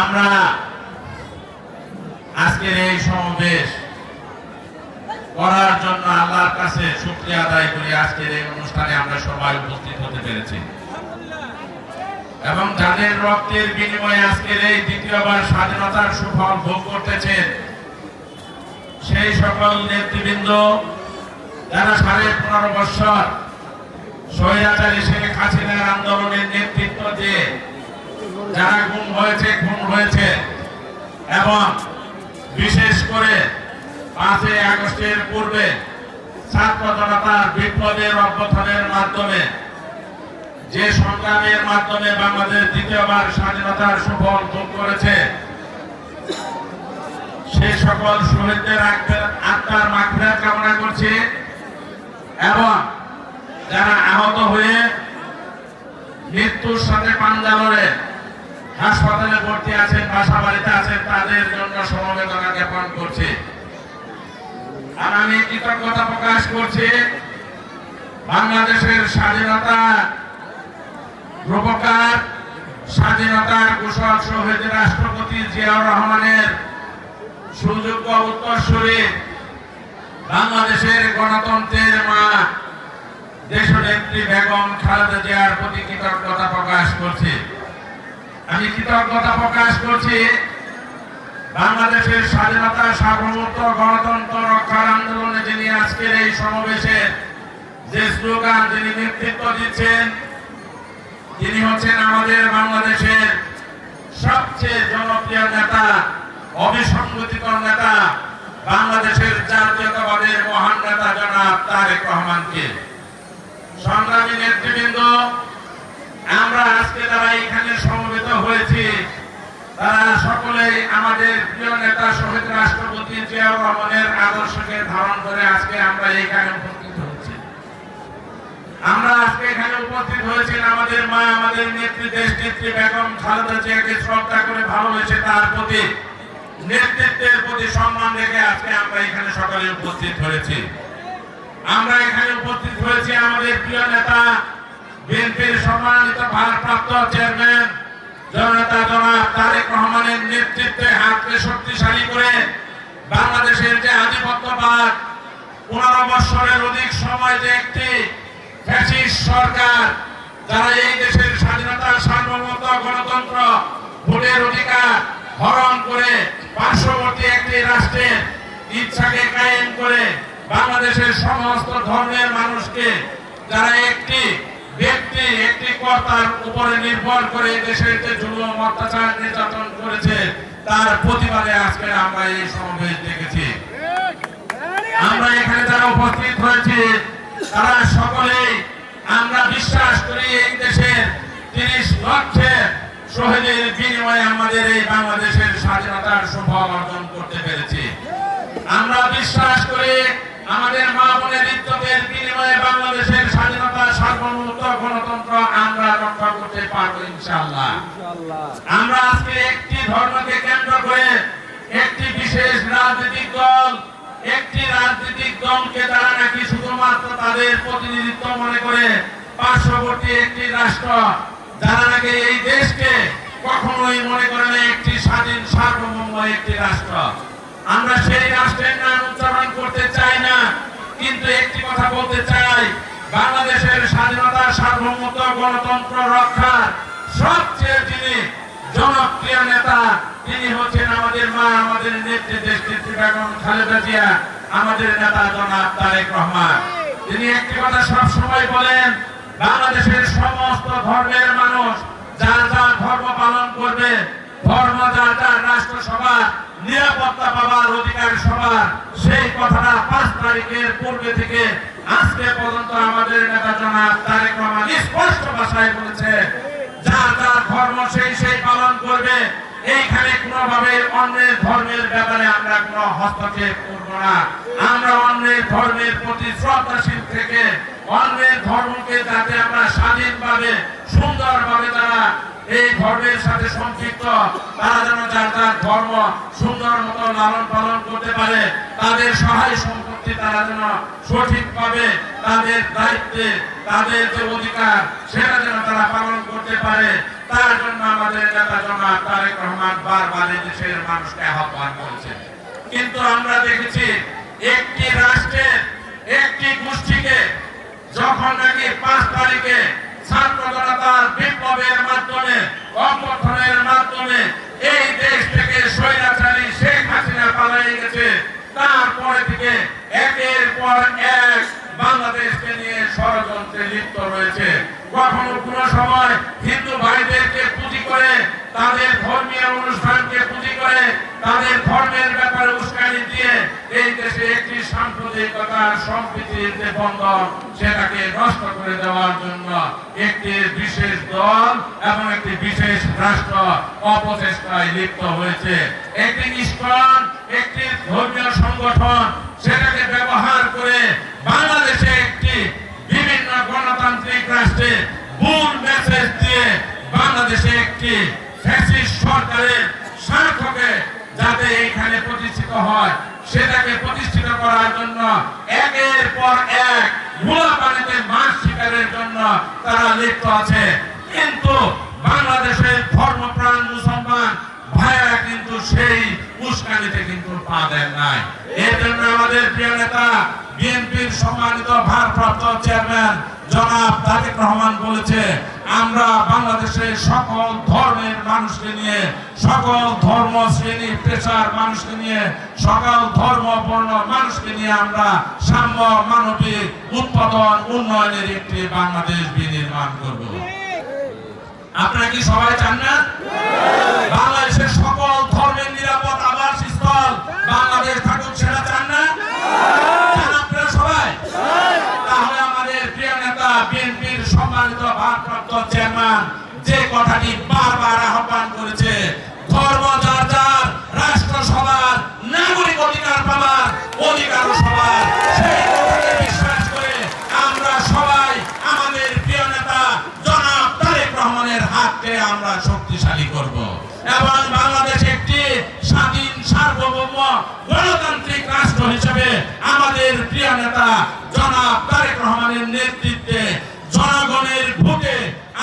আমরা আজকের এই সমাবেশ করার জন্য আল্লাহর কাছে শুক্রিয়া আদায় করি। আজকের এই অনুষ্ঠানে আমরা সবাই উপস্থিত হতে পেরেছি। এবং যাদের রক্তের বিনিময়ে আজকের এই দ্বিতীয়বার স্বাধীনতার সুফল ভোগ করতেছেন, সেই সকল নেতৃবৃন্দ, যারা সাড়ে পনেরো বৎসর স্বৈরাচারী শেখ হাসিনার আন্দোলনের নেতৃত্ব দিয়ে যারা গুম হয়েছে, খুন হয়েছে, এবং বিশেষ করে পাঁচই আগস্টের পূর্বে ছাত্র জনতার বিপ্লবের অভ্যুত্থানের মাধ্যমে, যে সংগ্রামের মাধ্যমে বাংলাদেশ দ্বিতীয়বার স্বাধীনতার সুফল ভোগ করেছে, সে সকল শহীদদের আত্মার- মাগফিরাত কামনা করছি, এবং যারা আহত হয়ে মৃত্যুর সাথে পাঞ্জা লড়ে হাসপাতালে ভর্তি আছেন, বাসা বাড়িতে আছেন, তাদের জন্য সমবেদনা জ্ঞাপন করছি। আর আমি কৃতজ্ঞতা প্রকাশ করছি বাংলাদেশের স্বাধীনতা রূপকার, স্বাধীনতার ঘোষক শহীদ রাষ্ট্রপতি জিয়াউর রহমানের সুযোগ্য উত্তরসূরি বাংলাদেশের গণতন্ত্রের মা দেশনেত্রী বেগম খালেদা জিয়ার প্রতি কৃতজ্ঞতা প্রকাশ করছি। আমি কৃতজ্ঞতা প্রকাশ করছি বাংলাদেশের স্বাধীনতা সার্বভৌমত্ব গণতন্ত্র রক্ষার আন্দোলনে যিনি আজকের এই সমাবেশে যে স্লোগান যিনি নেতৃত্ব দিচ্ছেন, তিনি হচ্ছেন আমাদের বাংলাদেশের সবচেয়ে জনপ্রিয় নেতা অবিসংগতিত নেতা, বাংলাদেশের জাতীয়তাবাদের মহান নেতা জনাব তারেক রহমানকে। সংগ্রামী নেতৃবৃন্দ, আমরা আজকে যারা এখানে সমবেত হয়েছি, তারা সকলেই আমাদের প্রিয় নেতা শহীদ রাষ্ট্রপতি জিয়াউর রহমানের আদর্শকে ধারণ করে আজকে আমরা এখানে উপস্থিত হয়েছি। আমরা আজকে এখানে উপস্থিত হয়েছেন আমাদের মা, আমাদের নেত্রী, দেশ নেত্রী বেগম খালেদা জিয়াকে শ্রদ্ধা করে ভালোবেসে তার প্রতি নেতৃত্বের প্রতি সম্মান রেখে আজকে আমরা এখানে সকলে উপস্থিত হয়েছি। আমরা এখানে উপস্থিত হয়েছি আমাদের প্রিয় নেতা, বিএনপির সম্মানিত ভারপ্রাপ্ত চেয়ারম্যান, জননেতা জনাব তারেক রহমানের নেতৃত্বে হাতকে শক্তিশালী করে বাংলাদেশের যে আধিপত্যবাদ, পনেরো বৎসরের অধিক সময় যে একটি ফ্যাসিস্ট সরকার, যারা এই দেশের স্বাধীনতা সার্বভৌমত্ব গণতন্ত্র ভোটের অধিকার হরণ করে পার্শ্ববর্তী একটি রাষ্ট্রের ইচ্ছাকে কায়েম করে বাংলাদেশের সমস্ত ধর্মের মানুষকে যারা একটি ব্যক্তি, একটি কর্তার উপরে নির্ভর করে দেশের যে জুলুম, অত্যাচার, নির্যাতন করেছে, তার প্রতিবাদে আজকে আমরা এই সমাবেশ দেখেছি আমরা এখানে যারা উপস্থিত হয়েছি, তারা সকলেই আমরা বিশ্বাস করি এই দেশের তিরিশ লক্ষের শহীদের বিনিময়ে আমাদের এই বাংলাদেশের স্বাধীনতার সুফল অর্জন করতে পেরেছি। আমরা বিশ্বাস করি আমাদের মা বোনের ইজ্জতের বিনিময়ে বাংলাদেশের স্বাধীনতা সার্বভৌমত্ব গণতন্ত্র আমরা রক্ষা করতে পারব ইনশাআল্লাহ। আমরা আজকে একটি ধর্মকে কেন্দ্র করে একটি বিশেষ রাজনৈতিক দল একটি রাজনৈতিক দলকে তারা নাকি শুধুমাত্র তাদের প্রতিনিধিত্ব মনে করে পার্শ্ববর্তী একটি রাষ্ট্র যারা নাকি এই দেশকে কখনোই মনে করে না একটি স্বাধীন সার্বভৌম একটি রাষ্ট্র। আমরা সেই রাষ্ট্রের নাম উচ্চারণ করতে চাই না, কিন্তু একটি কথা বলতে চাই, বাংলাদেশের স্বাধীনতা সার্বভৌমত্ব গণতন্ত্র রক্ষার সবচেয়ে যিনি জনপ্রিয় নেতা, তিনি হচ্ছেন আমাদের মা, আমাদের নেত্রী দেশ নেত্রী বেগম খালেদা জিয়া, আমাদের নেতা জনাব তারেক রহমান। তিনি একটি কথা সব সময় বলেন, বাংলাদেশের সমস্ত ধর্মের মানুষ যার যার ধর্ম পালন করবে, ধর্ম যার যার রাষ্ট্রসভা নিরাপত্তা পাবার অধিকার সবার। সেই কথাটা পাঁচ তারিখের পূর্বে থেকে আজকে পর্যন্ত আমাদের নেতা জনাব তারেক রহমান স্পষ্ট ভাষায় বলেছে যার যার ধর্ম সেই সেই পালন করবে। এইখানে কোনোভাবে অন্যের ধর্মের ব্যাপারে আমরা কোনো হস্তক্ষেপ করব না। আমরা অন্যের ধর্মের প্রতি শ্রদ্ধাশীল থেকে অন্যের ধর্মকে যাতে আমরা স্বাধীনভাবে, সুন্দরভাবে তারা এই ধর্মের সাথে সম্পৃক্ত, তারা যেন যার যার ধর্ম সুন্দর মতো লালন পালন করতে পারে, তাদের সহায় সম্পত্তি তারা যেন সঠিকভাবে তাদের দায়িত্বে, তাদের যে অধিকার, সেটা যেন তারা পালন করতে পারে। তার জন্য আমাদের নেতা জনাব তারেক রহমান বারবার দেশের মানুষকে আহ্বান করেছেন। কিন্তু আমরা দেখেছি, একটি রাষ্ট্রের একটি গোষ্ঠীকে যখন নাকি পাঁচ তারিখে মাধ্যমে এই দেশ থেকে স্বৈরাচারী শেখ হাসিনা পালিয়ে গেছে। তারপরে থেকে একের পর এক বাংলাদেশকে নিয়ে ষড়যন্ত্রে লিপ্ত রয়েছে। কখনো কোন সময় হিন্দু ভাইদেরকে পুঁজি করে তাদের ধর্মীয় অনুষ্ঠানকে পুঁজি করে তাদের ধর্মের ব্যাপারে উস্কানি দিয়ে এই দেশে একটি সাম্প্রদায়িকতার সম্প্রীতির যে বন্ধন, সেটাকে নষ্ট করে দেওয়ার জন্য একটি বিশেষ দল এবং একটি বিশেষ রাষ্ট্র অপচেষ্টায় লিপ্ত হয়েছে। একটি ইস্কন একটি ধর্মীয় সংগঠন, সেটাকে ব্যবহার করে বাংলাদেশে একটি বিভিন্ন গণতান্ত্রিক রাষ্ট্রে ভুল মেসেজ দিয়ে বাংলাদেশে একটি ফ্যাসিস্ট সরকারের স্বার্থকে যাতে এইখানে প্রতিষ্ঠিত হয়। সেটাকে প্রতিষ্ঠিত করার জন্য একের পর এক গোলা পানিতে মাছ শিকারের জন্য তারা লিপ্ত আছে। কিন্তু বাংলাদেশের ধর্মপ্রাণ মুসলমান ভাইয়েরা কিন্তু সেই উস্কানিতে কিন্তু পা দেন নাই। এর জন্য আমাদের প্রিয় নেতা বিএনপির সম্মানিত ভারপ্রাপ্ত চেয়ারম্যান জনাব তারেক রহমান বলেছে, আমরা বাংলাদেশের সকল ধর্মের মানুষকে নিয়ে, সকল ধর্ম শ্রেণি পেশার মানুষকে নিয়ে, সকল ধর্ম বর্ণ মানুষকে নিয়ে আমরা সাম্য মানবিক উৎপাদন উন্নয়নের একটি বাংলাদেশ বিনির্মাণ করব। আপনারা কি সবাই চান না? বাংলাদেশের সকল ধর্মের নিরাপদ আবাস স্থল বাংলাদেশ থাকুক, সেটা গণতান্ত্রিক রাষ্ট্র হিসেবে আমাদের প্রিয় নেতা জনাব তারেক রহমানের নেতৃত্বে জনগণের ভোটে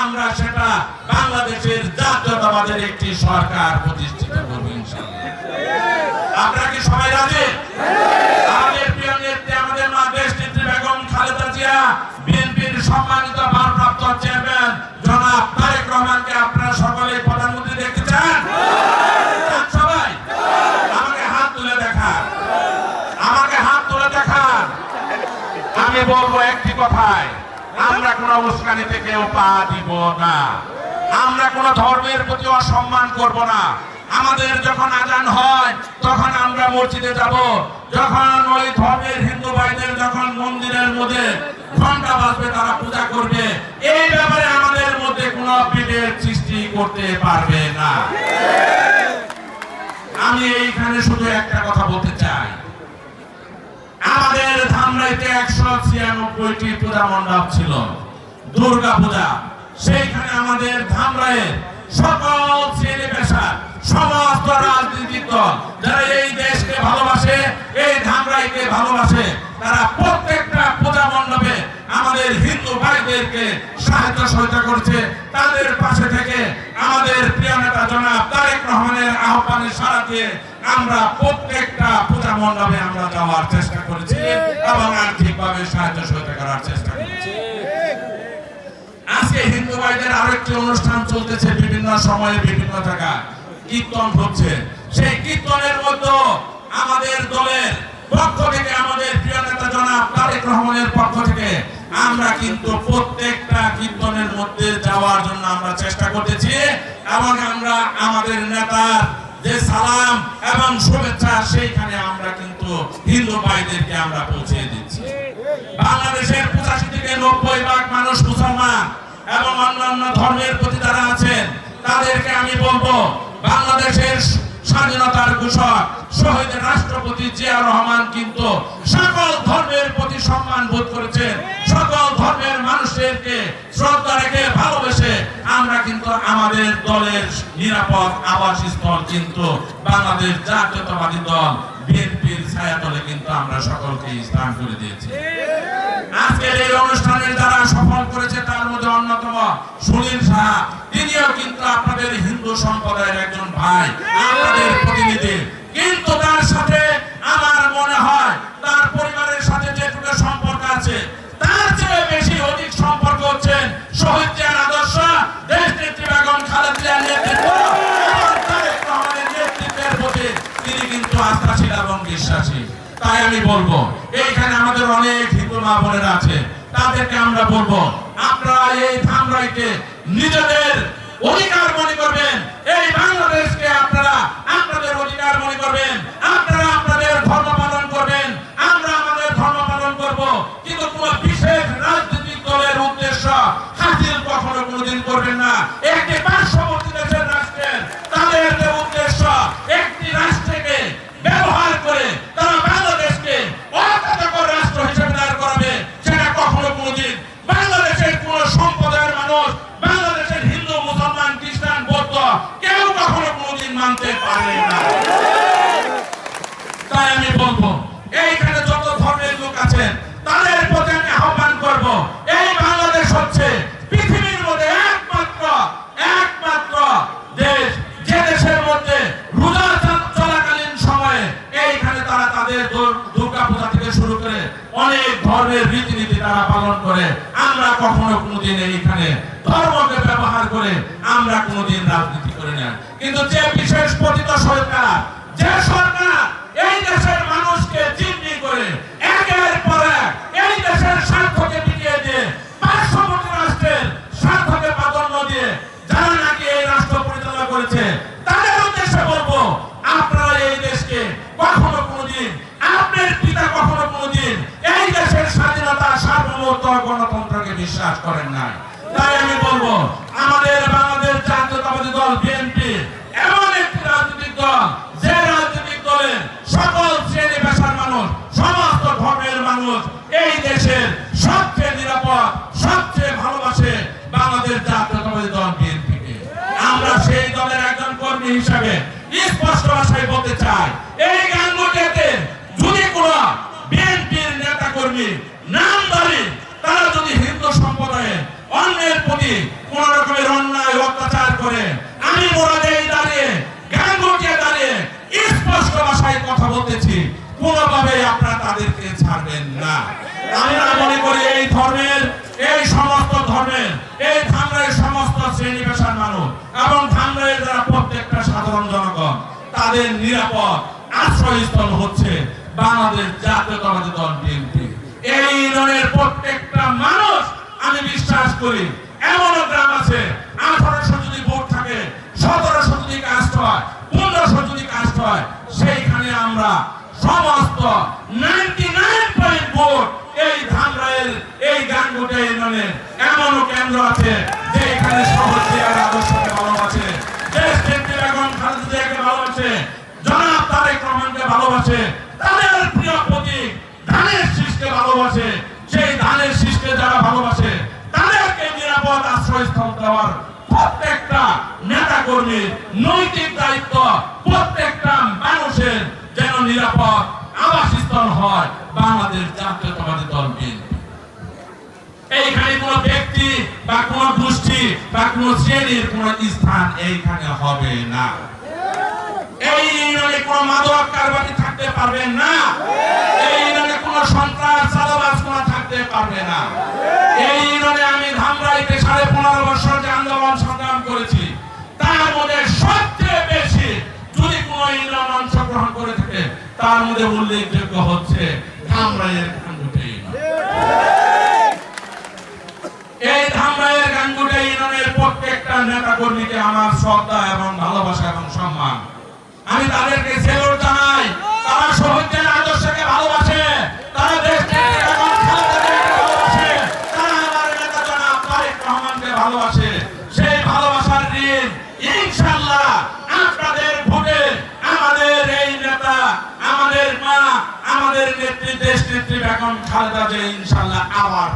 আমরা সেটা বাংলাদেশের জাতীয়তাবাদের একটি সরকার প্রতিষ্ঠিত করব আপনারা কি সবাই রাজি? আমাদের প্রিয় নেত্রী, আমাদের মা দেশ নেত্রী বেগম খালেদা জিয়া, বিএনপির সম্মানিত ভারপ্রাপ্ত চেয়ারম্যান জনাব তারেক রহমানকে আপনারা সকলে প্রধানমন্ত্রী দেখতে চান চান সবাই আমাকে হাত তুলে দেখা আমাকে হাত তুলে দেখা আমি বলব একটি কথায় আমরা কোন উস্কানিতে কেউ পা দিব না। আমরা কোন ধর্মের প্রতি অসম্মান করব না। আমাদের যখন আজান হয়, তখন আমরা মসজিদে যাব। যখন ওই ধর্মের হিন্দু ভাইদের যখন মন্দিরের মধ্যে ঘণ্টা বাজবে, তারা পূজা করবে, এই ব্যাপারে আমাদের মধ্যে কোনো বিভেদ সৃষ্টি করতে পারবে না। আমি এইখানে শুধু একটা কথা বলতে চাই। আমাদের ধামরাইতে একশো ছিয়ানব্বইটি পূজা মণ্ডপ ছিল। দুর্গা পূজা। সেইখানে আমাদের ধামরাইয়ের সকল শ্রেণি পেশা সমস্ত রাজনৈতিক দল যারা এই দেশকে ভালোবাসে, এই ধামরাইকে ভালোবাসে, তারা প্রত্যেকটা পূজা মণ্ডপে আমাদের হিন্দু ভাইদেরকে সাহায্য সহায়তা করছে। তাদের পাশে থেকে আমাদের প্রিয় নেতা জনাব তারেক রহমানের আহ্বানে সাড়া দিয়ে আমরা প্রত্যেকটা মণ্ডপে আমরা যাওয়ার চেষ্টা করেছি এবং আর্থিকভাবে সাহায্য সহায়তা করার চেষ্টা করেছি। আজকে হিন্দু ভাইদের আরেকটি অনুষ্ঠান চলতেছে বিভিন্ন সময়ে বিভিন্ন জায়গায়। কীর্তন হচ্ছে। সেই কীর্তনের মধ্যে আমাদের দলের পক্ষ থেকে আমাদের প্রিয় নেতা জনাব তারেক রহমানের পক্ষ থেকে আমরা কিন্তু প্রত্যেকটা কীর্তনের মধ্যে যাওয়ার জন্য আমরা চেষ্টা করতেছি এবং আমরা আমাদের নেতার যে সালাম এবং শুভেচ্ছা, সেইখানে আমরা কিন্তু হিন্দু ভাইদেরকে আমরা পৌঁছে দিচ্ছি। বাংলাদেশের পঁচাশি থেকে নব্বই ভাগ মানুষ মুসলমান এবং অন্যান্য ধর্মের প্রতি যারা আছেন, তাদেরকে আমি বলব, বাংলাদেশের স্বাধীনতার ঘোষক শহীদ রাষ্ট্রপতি জিয়া রহমান কিন্তু সকল ধর্মের প্রতি সম্মান বোধ করেছেন। সকল ধর্মের মানুষদেরকে শ্রদ্ধা রেখে কিন্তু আমাদের দলের নিরাপদ আবাসস্থল কিন্তু বাংলাদেশ জাতীয়তাবাদী দল, বিএনপির ছায়াতলে কিন্তু আমরা সকলকে স্থান করে দিয়েছি। আজকের এই অনুষ্ঠানের যারা সফল করেছে তার মধ্যে অন্যতম সুনীল সাহা। তিনিও কিন্তু আপনাদের হিন্দু সম্প্রদায়ের একজন ভাই, আপনাদের প্রতিনিধি। কিন্তু তার সাথে আমি বলব। এইখানে আমাদের অনেক হিন্দু মা বোনেরা আছে, তাদেরকে আমরা বলব, আপনারা এই ধামরাইকে নিজেদের অধিকার মনে করবেন। এই বাংলাদেশকে আপনারা মানতে পারে না। তাই আমি বলব, এইখানে যত ধর্মের লোক আছেন, তাদের প্রতি আমি আহ্বান করব, এই বাংলাদেশ হচ্ছে পৃথিবীর মধ্যে একমাত্র একমাত্র দেশ। যে দেশের মধ্যে রোজা চলাকালীন সময়ে এইখানে তারা তাদের দুর- দুর্গা পূজা থেকে শুরু করে অনেক ধর্মের রীতিনীতি তারা পালন করে। আমরা কখনো কোনোদিন এইখানে ধর্মকে করে আমরা কোনোদিন রাজনীতি করি না। কিন্তু যে বিশেষ পতিত সরকার, যে সরকার এই দেশের মানুষকে জিম্মি করে একের পর এই দেশের স্বার্থকে মিটিয়ে দিয়ে পার্শ্ববর্তী রাষ্ট্রের স্বার্থকে প্রাধান্য দিয়ে যারা নাকি এই রাষ্ট্র পরিচালনা করেছে, তাদের উদ্দেশ্যে বলব, আপনারা এই দেশকে কখনো কোনোদিন, আপনার পিতা কখনো কোনোদিন এই দেশের স্বাধীনতা সার্বভৌমত্ব গণতন্ত্রকে বিশ্বাস করেন না তাই আমি বলব আমাদের বাংলাদেশ জাতীয়তাবাদী দল, বিএনপি, এমন একটি রাজনৈতিক দল, যে রাজনৈতিক দলের সকল শ্রেণি পেশার মানুষ, সমস্ত ধর্মের মানুষ এই দেশের সবচেয়ে নিরাপদ, সবচেয়ে ভালোবাসে বাংলাদেশ জাতীয়তাবাদী দল, বিএনপিকে। আমরা সেই দলের একজন কর্মী হিসাবে স্পষ্ট ভাষায় বলতে চাই, এই গাঙ্গুটিতে যদি কোন বিএনপির নেতা কর্মী নামদারি তারা যদি হিন্দু সম্প্রদায়ের অন্যের প্রতি করে। আমি মোরাদেই দাঁড়িয়ে গাঙ্গুটিয়ে দাঁড়িয়ে স্পষ্ট ভাষায় কথা বলতেছি। কোনোভাবেই আপনারা তাদেরকে ছাড়বেন না। আমরা মনে করি এই ধর্মের, এই সমস্ত ধর্মের, এই ধামরাইয়ের সমস্ত শ্রেণি পেশার মানুষ এবং ধামরাইয়ের যারা প্রত্যেকটা সাধারণ জনগণ, তাদের নিরাপদ আশ্রয়স্থল হচ্ছে বাংলাদেশ জাতীয়তাবাদী দল বিএনপি এই ইউনিয়নের প্রত্যেকটা মানুষ, আমি বিশ্বাস করি, এমনও গ্রাম আছে আঠারোশো যদি ভোট থাকে সতেরোশো হয়, পনেরোশো যদি কাস্ট হয়, সেইখানে আমরা সমস্ত নাইনটি নাইন পয়েন্ট ভোট এই ধামরাইয়ের এই গানগুটে ইউনিয়নের এমনও কেন্দ্র আছে যে এখানে শহর জিয়ার আদর্শকে ভালোবাসে। দেশ নেত্রী বেগম খালেদা জিয়াকে ভালোবাসে, জনাব তারেক রহমানকে ভালোবাসে, তাদের প্রিয় প্রতীক ধানের শীষকে ভালোবাসে নেতা নৈতিক দায়িত্ব প্রত্যেকটা মানুষের যেন নিরাপদ আবাসস্থল হয় বাংলাদেশ জাতীয়তাবাদী দল এইখানে কোন ব্যক্তি বা কোন গোষ্ঠী বা কোন শ্রেণির কোন স্থান এইখানে হবে না। এই ইউনিয়নে কোন মাদক কারবারি থাকতে পারবে না। এই ইউনিয়নে কোন সন্ত্রাস কোন থাকতে পারবে না। এই ইউনিয়নে আমি ধামরাইতে সাড়ে পনেরো বছর আন্দোলন সংগ্রাম করেছি তার মধ্যে সবচেয়ে বেশি যদি কোন ইউনিয়ন অংশগ্রহণ করে থাকে, তার মধ্যে উল্লেখযোগ্য হচ্ছে ধামরাইয়ের ইউনিয়ন এই ধামরাইয়ের গাঙ্গুটে ইউনিয়নের প্রত্যেকটা নেতা কর্মীকে আমার শ্রদ্ধা এবং ভালোবাসা এবং সম্মান। আমি তাদেরকে সেলুট জানাই, তারা শহীদদের আমাদের নেত্রী দেশ নেত্রী এখন খালেদা জিয়া ইনশাল্লাহ আবার